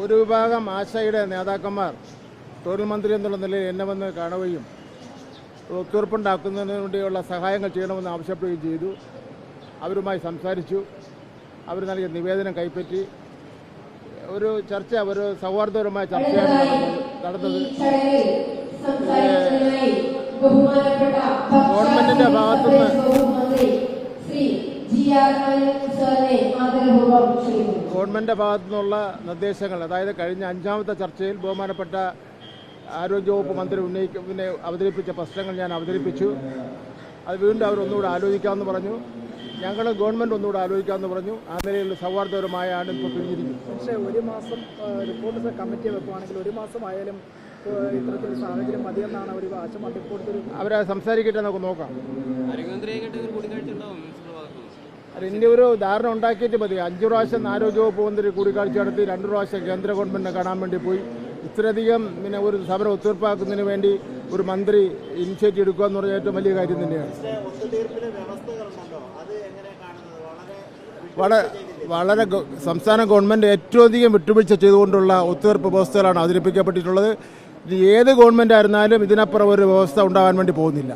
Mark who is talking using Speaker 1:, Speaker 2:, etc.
Speaker 1: ഒരു വിഭാഗം ആശയുടെ നേതാക്കന്മാർ തൊഴിൽ മന്ത്രി എന്നുള്ള നിലയിൽ എന്നെ വന്ന് കാണുകയും ഒത്തുറപ്പുണ്ടാക്കുന്നതിന് വേണ്ടിയുള്ള സഹായങ്ങൾ ചെയ്യണമെന്ന് ആവശ്യപ്പെടുകയും ചെയ്തു. അവരുമായി സംസാരിച്ചു. അവർ നൽകിയ നിവേദനം കൈപ്പറ്റി. ഒരു ചർച്ച ഒരു സൗഹാർദ്ദപരമായ ചർച്ചയാണ് നടന്നത്- ഗവൺമെന്റ് ഭാഗത്തു നിന്നുള്ള നിർദ്ദേശങ്ങൾ അതായത് കഴിഞ്ഞ അഞ്ചാമത്തെ ചർച്ചയിൽ ബഹുമാനപ്പെട്ട ആരോഗ്യവകുപ്പ് മന്ത്രി ഉന്നയിക്ക പിന്നെ അവതരിപ്പിച്ച പ്രശ്നങ്ങൾ ഞാൻ അവതരിപ്പിച്ചു. അത് വീണ്ടും അവർ ഒന്നുകൂടെ ആലോചിക്കാമെന്ന് പറഞ്ഞു. ഞങ്ങൾ ഗവൺമെന്റ് ഒന്നുകൂടെ ആലോചിക്കാമെന്ന് പറഞ്ഞു. ആ നിലയിൽ സൗഹാർദ്ദപരമായാണ് ഇപ്പോൾ പിരിഞ്ഞിരിക്കുന്നത്
Speaker 2: പക്ഷേ ഒരു മാസം റിപ്പോർട്ട് കമ്മിറ്റി വെക്കുവാണെങ്കിൽ ഒരു മാസം ആയാലും ഏഹ്, ഇത്തരത്തിൽ സാഹചര്യം മതിയെന്നാണ് അവർ ആശം
Speaker 1: അവരെ സംസാരിക്കട്ടെ നമുക്ക് നോക്കാം
Speaker 3: ആരോഗ്യമന്ത്രിയായിട്ട് ഒരു കൂടിക്കാഴ്ച ഉണ്ടാവും മിനിസ്റ്ററുടെ ഭാഗത്തുനിന്ന്
Speaker 1: അത് ഇനി ഒരു ധാരണ ഉണ്ടാക്കിയിട്ട് മതി. അഞ്ചു പ്രാവശ്യം ആരോഗ്യവകുപ്പ് മന്ത്രി കൂടിക്കാഴ്ച നടത്തി രണ്ട് പ്രാവശ്യം കേന്ദ്ര ഗവൺമെന്റിനെ കാണാൻ വേണ്ടി പോയി. ഇത്രയധികം പിന്നെ ഒരു സമരം ഒത്തീർപ്പാക്കുന്നതിന് വേണ്ടി ഒരു മന്ത്രി ഇനിഷ്യേറ്റീവ് എടുക്കുക എന്ന് പറഞ്ഞാൽ ഏറ്റവും വലിയ കാര്യം തന്നെയാണ്. വളരെ വളരെ സംസ്ഥാന ഗവൺമെന്റ് ഏറ്റവും അധികം വിട്ടുവീഴ്ച ചെയ്തുകൊണ്ടുള്ള ഒത്തുതീർപ്പ് വ്യവസ്ഥകളാണ് അവതരിപ്പിക്കപ്പെട്ടിട്ടുള്ളത്. ഏത് ഗവൺമെന്റ് ആയിരുന്നാലും ഇതിനപ്പുറം ഒരു വ്യവസ്ഥ ഉണ്ടാകാൻ വേണ്ടി പോകുന്നില്ല.